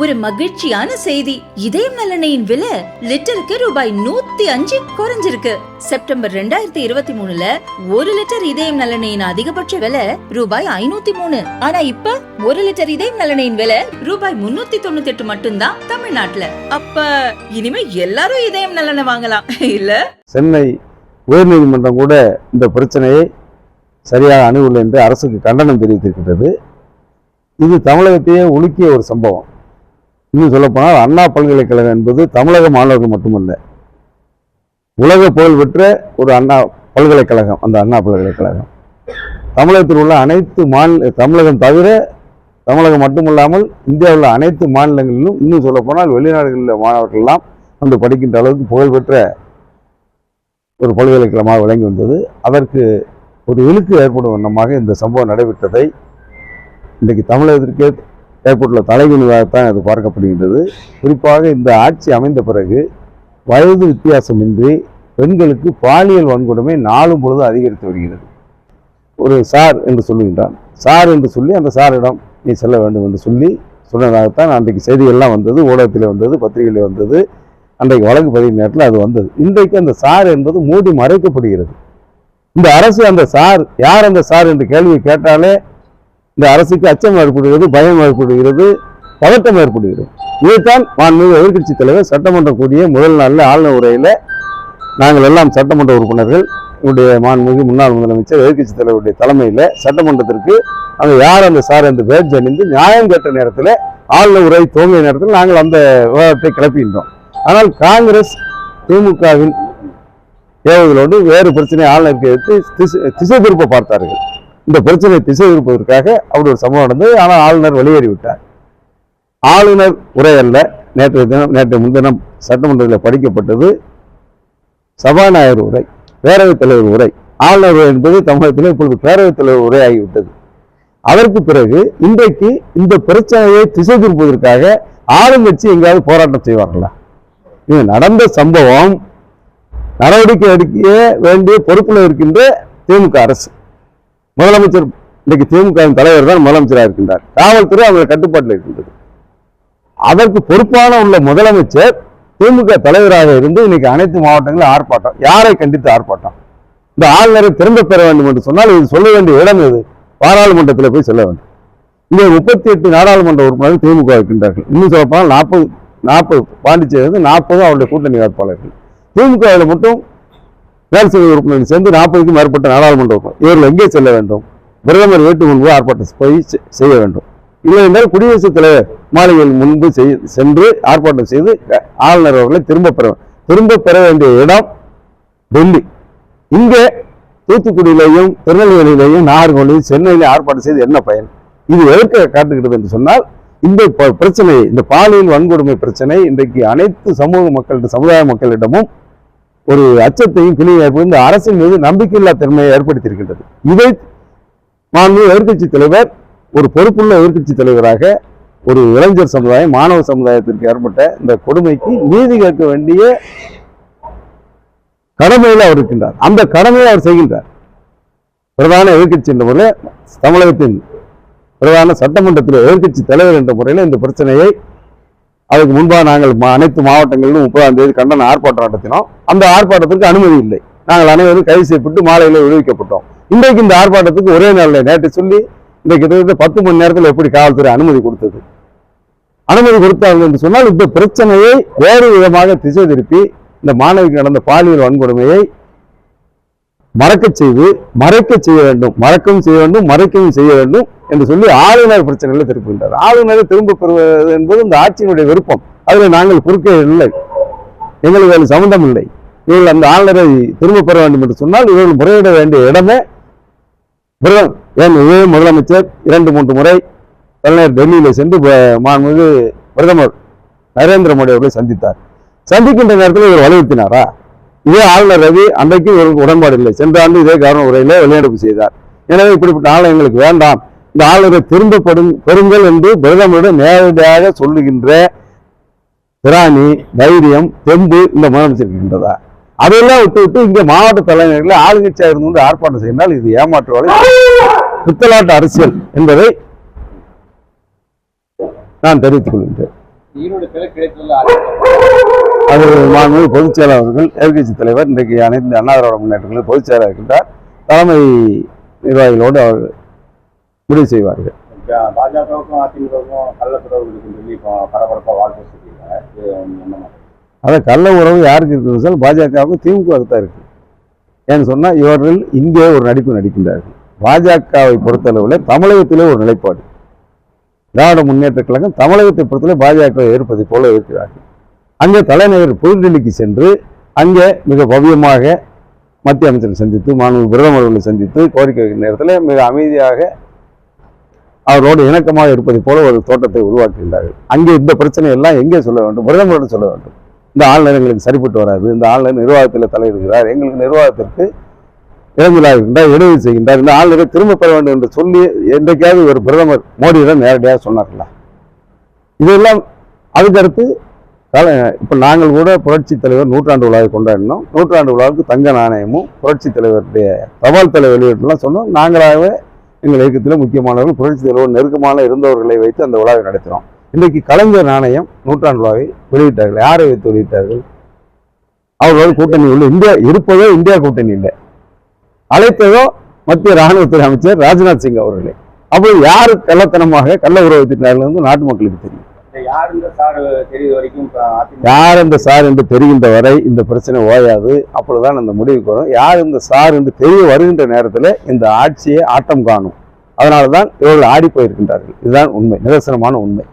ஒரு மகிழ்ச்சியான செய்தி. இதயம் நலனையின் விலை லிட்டருக்கு ரூபாய் நூத்தி அஞ்சு குறைஞ்சிருக்கு. செப்டம்பர் ரெண்டாயிரத்தி இருபத்தி மூணுல ஒரு லிட்டர் இதயம் நலனையின் அதிகபட்ச விலை ரூபாய் ஐநூத்தி மூணு. ஆனா இப்ப ஒரு லிட்டர் இதயம் நலனையின் விலை ரூபாய் முன்னூத்தி தொண்ணூத்தி எட்டு மட்டும்தான் தமிழ்நாட்டுல. அப்ப இனிமே எல்லாரும் இதயம் நலனை வாங்கலாம். இல்ல? சென்னை உயர்நீதிமன்றம் கூட இந்த பிரச்சனையை சரியாக அணுகவில்லை என்று அரசுக்கு கண்டனம் தெரிவித்திருக்கிறது இது தமிழகத்தையே உலுக்கிய ஒரு சம்பவம். இன்னும் சொல்லப்போனால் அண்ணா பல்கலைக்கழகம் என்பது தமிழக மாணவர்கள் மட்டுமல்ல. உலக புகழ் பெற்ற ஒரு அண்ணா பல்கலைக்கழகம் அந்த அண்ணா பல்கலைக்கழகம். தமிழகத்தில் உள்ள அனைத்து மாநில தமிழகம் தவிர தமிழகம் மட்டுமல்லாமல் இந்தியாவில் உள்ள அனைத்து மாநிலங்களிலும் இன்னும் சொல்லப்போனால் வெளிநாடுகளில் உள்ள மாணவர்கள்லாம் வந்து படிக்கின்ற அளவுக்கு புகழ்பெற்ற ஒரு பல்கலைக்கழகமாக விளங்கி வந்தது. அதற்கு ஒரு இழுக்கு ஏற்படும் வண்ணமாக இந்த சம்பவம் நடைபெற்றதை இன்றைக்கு தமிழகத்திற்கே ஏற்பட்டுள்ள தலைவினிவாகத்தான் அது பார்க்கப்படுகின்றது. குறிப்பாக இந்த ஆட்சி அமைந்த பிறகு வயது வித்தியாசமின்றி பெண்களுக்கு பாலியல் வன்கொடுமை நாளும் பொழுது அதிகரித்து வருகிறது. ஒரு சார் என்று சொல்லுகின்றான். சார் என்று சொல்லி அந்த சாரிடம் நீ செல்ல வேண்டும் என்று சொல்லி சொன்னதாகத்தான் அன்றைக்கு செய்திகள்லாம் வந்தது ஊடகத்தில் வந்தது பத்திரிகையில் வந்தது. அன்றைக்கு வழக்கு பதிவு நேரத்தில் அது வந்தது. இன்றைக்கு அந்த சார் என்பது மூடி மறைக்கப்படுகிறது. இந்த அரசு அந்த சார் யார் அந்த சார் என்று கேள்வி கேட்டாலே இந்த அரசுக்கு அச்சம் ஏற்படுகிறது பயம் ஏற்படுகிறது பதட்டம் ஏற்படுகிறது. இதைத்தான் மாண்புமிகு எதிர்க்கட்சி தலைவர் சட்டமன்ற கூடிய முதல் நாளில் ஆளுநர் உரையில் நாங்கள் எல்லாம் சட்டமன்ற உறுப்பினர்கள் என்னுடைய மாண்புமிகு முன்னாள் முதலமைச்சர் எதிர்க்கட்சி தலைவருடைய தலைமையில் சட்டமன்றத்திற்கு அங்கே யார் அந்த சார் அந்த பேட்ஜ் அணிந்து நியாயம் கேட்ட நேரத்தில் ஆளுநர் உரை துவங்கிய நேரத்தில் நாங்கள் அந்த விவாதத்தை கிளப்பின்றோம் ஆனால் காங்கிரஸ் திமுகவின் தேவைகளோடு வேறு பிரச்சனை ஆளுநருக்கு எடுத்து திசை திசை திருப்ப பார்த்தார்கள். இந்த பிரச்சனையை திசை இருப்பதற்காக அப்படி ஒரு சம்பவம் நடந்தது. ஆனால் ஆளுநர் வெளியேறிவிட்டார் ஆளுநர் உரை அல்ல. நேற்று தினம் நேற்று முன்தினம் சட்டமன்றத்தில் படிக்கப்பட்டது சபாநாயகர் உரை பேரவைத் தலைவர் உரை. ஆளுநர் உரை என்பது தமிழகத்தில் இப்பொழுது பேரவைத் தலைவர் உரை ஆகிவிட்டது அதற்கு பிறகு இன்றைக்கு இந்த பிரச்சனையை திசை திருப்பதற்காக ஆளுங்கட்சி எங்கேயாவது போராட்டம் செய்வார்களா? இது நடந்த சம்பவம். நடவடிக்கை எடுக்க வேண்டிய பொறுப்பில் இருக்கின்ற திமுக அரசு. முதலமைச்சர் இன்றைக்கு திமுக தலைவர் தான் முதலமைச்சராக இருக்கின்றார். காவல்துறை அவங்க கட்டுப்பாட்டில் இருக்கின்றது. அதற்கு பொறுப்பான உள்ள முதலமைச்சர் திமுக தலைவராக இருந்து இன்னைக்கு அனைத்து மாவட்டங்களும் ஆர்ப்பாட்டம் யாரை கண்டித்து ஆர்ப்பாட்டம்? இந்த ஆளுநரை திரும்ப பெற வேண்டும் என்று சொன்னால் இது சொல்ல வேண்டிய இடம் எது பாராளுமன்றத்தில் போய் சொல்ல வேண்டும். இங்கே முப்பத்தி எட்டு நாடாளுமன்ற உறுப்பினர்கள் திமுக இருக்கின்றார்கள். இன்னும் சொல்லப்போனால் நாற்பது நாற்பது பாண்டிச்சேரி நாற்பதும் அவருடைய கூட்டணி வேட்பாளர்கள். திமுகவில் மட்டும் மேல்சபை உறுப்பினர்கள் சேர்ந்து நாற்பதுக்கும் மேற்பட்ட நாடாளுமன்ற உறுப்பினர் இவர்கள் எங்கே செல்ல வேண்டும்? பிரதமர் வீட்டு முன்பு ஆர்ப்பாட்டம் போய் செய்ய வேண்டும். இல்லை என்றால் குடியரசுத் தலைவர் மாளிகையில் முன்பு செய் சென்று ஆர்ப்பாட்டம் செய்து ஆளுநர் அவர்களை திரும்ப பெற திரும்ப பெற வேண்டிய இடம் டெல்லி. இங்கே தூத்துக்குடியிலையும் திருநெல்வேலியிலையும் நாகர்கோவிலையும் சென்னையிலையும் ஆர்ப்பாட்டம் செய்து என்ன பயன்? இது எதற்கு காட்டுகிறது என்று சொன்னால் இந்த ப- பிரச்சனை இந்த பாலியல் வன்கொடுமை பிரச்சனை இன்றைக்கு அனைத்து சமூக மக்கள் சமுதாய மக்களிடமும் ஒரு அச்சத்தையும் கிளியும் ஏற்படுத்தி இந்த அரசின் மீது நம்பிக்கையில்லா தன்மையை ஏற்படுத்தியிருக்கின்றது. இதை மாண்பு எதிர்கட்சி தலைவர் ஒரு பொறுப்புள்ள எதிர்க்கட்சி தலைவராக ஒரு இளைஞர் சமுதாயம் மாணவ சமுதாயத்திற்கு ஏற்பட்ட இந்த கொடுமைக்கு நீதி கேட்க வேண்டிய கடமையில் அவர் இருக்கின்றார். அந்த கடமையை அவர் செய்கின்றார். பிரதான எதிர்க்கட்சி என்ற முறையில் தமிழகத்தின் பிரதான சட்டமன்றத்தில் எதிர்கட்சி தலைவர் என்ற முறையில் இந்த பிரச்சனையை அதுக்கு முன்பாக நாங்கள் அனைத்து மாவட்டங்களிலும் முப்பதாம் தேதி கண்டன ஆர்ப்பாட்டம் நடத்தினோம். அந்த ஆர்ப்பாட்டத்திற்கு அனுமதி இல்லை. நாங்கள் அனைவரும் கைது செய்யப்பட்டு மாலையில் விடுவிக்கப்பட்டோம். இன்றைக்கு இந்த ஆர்ப்பாட்டத்துக்கு ஒரே நாளில் நேற்று சொல்லி இந்த கிட்டத்தட்ட பத்து மணி நேரத்தில் எப்படி காவல்துறை அனுமதி கொடுத்தது? அனுமதி கொடுத்தார்கள் என்று சொன்னால் இந்த பிரச்சனையை வேறு விதமாக திசை திருப்பி இந்த மாணவிக்கு நடந்த பாலியல் வன்கொடுமையை மறக்க செய்து மறைக்க செய்ய வேண்டும். மறக்கவும் செய்ய வேண்டும் மறைக்கவும் செய்ய வேண்டும். என்று சொல்லி ஆளுநர் பிரச்சனைகளை திருப்புகின்றார் ஆளுநரை திரும்ப பெறுவது என்பது இந்த ஆட்சியினுடைய விருப்பம். அதில் நாங்கள் குறுக்கே இல்லை. எங்களுக்கு அதில் சம்மந்தம் இல்லை. இவர்கள் அந்த ஆளுநரை திரும்ப பெற வேண்டும் என்று சொன்னால் இவர்கள் முறையிட வேண்டிய இடமே பிரதமர் ஏன் இதே முதலமைச்சர்? இரண்டு மூன்று முறை தலைநகர் டெல்லியில் சென்று மாண்புமிகு பிரதமர் நரேந்திர மோடி அவர்களை சந்தித்தார். சந்திக்கின்ற நேரத்தில் இவர் வலியுறுத்தினாரா? இதே ஆளுநர் ரவி அன்றைக்கு இவருக்கு உடன்பாடு இல்லை. சென்ற ஆண்டு இதே கவர்னர் உரையில வெளிநடப்பு செய்தார். எனவே இப்படிப்பட்ட ஆளை எங்களுக்கு வேண்டாம். இந்த திரும்ப பெறுங்கள் என்று பிரதமரிடம் நேரடியாக சொல்லுகின்ற திராணி தைரியம் தெம்பு இந்த முதலமைச்சர் இருக்கின்றதா அதெல்லாம் விட்டு விட்டு இங்கே மாவட்ட தலைநகரில் ஆளுங்கட்சியாக இருந்து கொண்டு ஆர்ப்பாட்டம் செய்தால் இது ஏமாற்று வேலை அரசியல் என்பதை நான் தெரிவித்துக் கொள்கின்றேன். அது பொதுச் செயலாளர்கள் எதிர்கட்சி தலைவர் இன்றைக்கு அனைத்து அண்ணா திராவிட முன்னேற்றங்களில் பொதுச் செயலாளர் இருக்கின்றார். தலைமை நிர்வாகிகளோடு அவர் முடிவு செய்வார்கள். பாஜகவுக்கும் அதிமுகவுக்கும் சொல்லி பரபரப்பாக வாழ்க்கை சொல்லியிருக்காங்க இது என்ன மாதிரி? அதை கள்ள உறவு யாருக்கு இருக்குன்னு சொன்னால் பாஜகவுக்கும் திமுகவுக்கு தான் இருக்கு. ஏன்னு சொன்னால் இவர்கள் இங்கே ஒரு நடிப்பு நடிக்கின்றார்கள். பாஜகவை பொறுத்தளவில் தமிழகத்திலே ஒரு நிலைப்பாடு. திராவிட முன்னேற்ற கழகம் தமிழகத்தை பொறுத்தவரை பாஜக ஏற்பதை போல இருக்கிறார்கள். அங்கே தலைநகர் புதுடெல்லிக்கு சென்று அங்கே மிக பவ்யமாக மத்திய அமைச்சரை சந்தித்து மாண்பு பிரதமர் அவர்களை சந்தித்து கோரிக்கை நேரத்தில் மிக அமைதியாக அவரோடு இணக்கமாக இருப்பதை போல ஒரு தோட்டத்தை உருவாக்குகின்றார்கள். அங்கே இந்த பிரச்சனை எல்லாம் எங்கே சொல்ல வேண்டும்? பிரதமரிடம் சொல்ல வேண்டும். இந்த ஆளுநர் எங்களுக்கு சரிப்பட்டு வராது. இந்த ஆளுநர் நிர்வாகத்தில் தலையிடுகிறார். எங்களுக்கு நிர்வாகத்திற்கு இறங்குதலாக இருக்கின்றார் இடைவெளி செய்கின்றார். இந்த ஆளுநரை திரும்ப பெற வேண்டும் என்று சொல்லி என்றைக்காவது ஒரு பிரதமர் மோடியிடம் நேரடியாக சொன்னார்களா? இதெல்லாம் அதுக்கடுத்து கால இப்போ நாங்கள் கூட புரட்சி தலைவர் நூற்றாண்டு விழாவை கொண்டாடினோம். நூற்றாண்டு விழாவுக்கு தங்க நாணயமும் புரட்சி தலைவருடைய தபால் தலை வெளியிட்டுலாம் சொன்னோம். நாங்களாகவே எங்கள் இயக்கத்தில் முக்கியமானவர்கள் புரட்சி தலைவர் நெருக்கமான இருந்தவர்களை வைத்து அந்த விழாவை நடத்தினோம் இன்றைக்கு கலைஞர் நாணயம் நூற்றாண்டு விழாவை வெளியிட்டார்கள். யாரை வைத்து வெளியிட்டார்கள்? அவர்களோட கூட்டணி உள்ள இந்தியா இருப்பதோ இந்தியா கூட்டணி இல்லை. அழைத்ததோ மத்திய ராணுவத்துறை அமைச்சர் ராஜ்நாத் சிங் அவர்களே. அப்போது யார் கள்ளத்தனமாக கள்ள உறவு திட்டார்கள் நாட்டு மக்களுக்கு தெரியும். யார் இந்த சார் என்று தெரிகின்ற வரை இந்த பிரச்சனை ஓயாது. அப்பொழுதுதான் அந்த முடிவுக்கு வரும். யார் இந்த சார் என்று தெரிய வருகின்ற நேரத்தில் இந்த ஆட்சியை ஆட்டம் காணும். அதனால தான் இவர்கள் ஆடி போயிருக்கின்றார்கள். இதுதான் உண்மை. நிதர்சனமான உண்மை.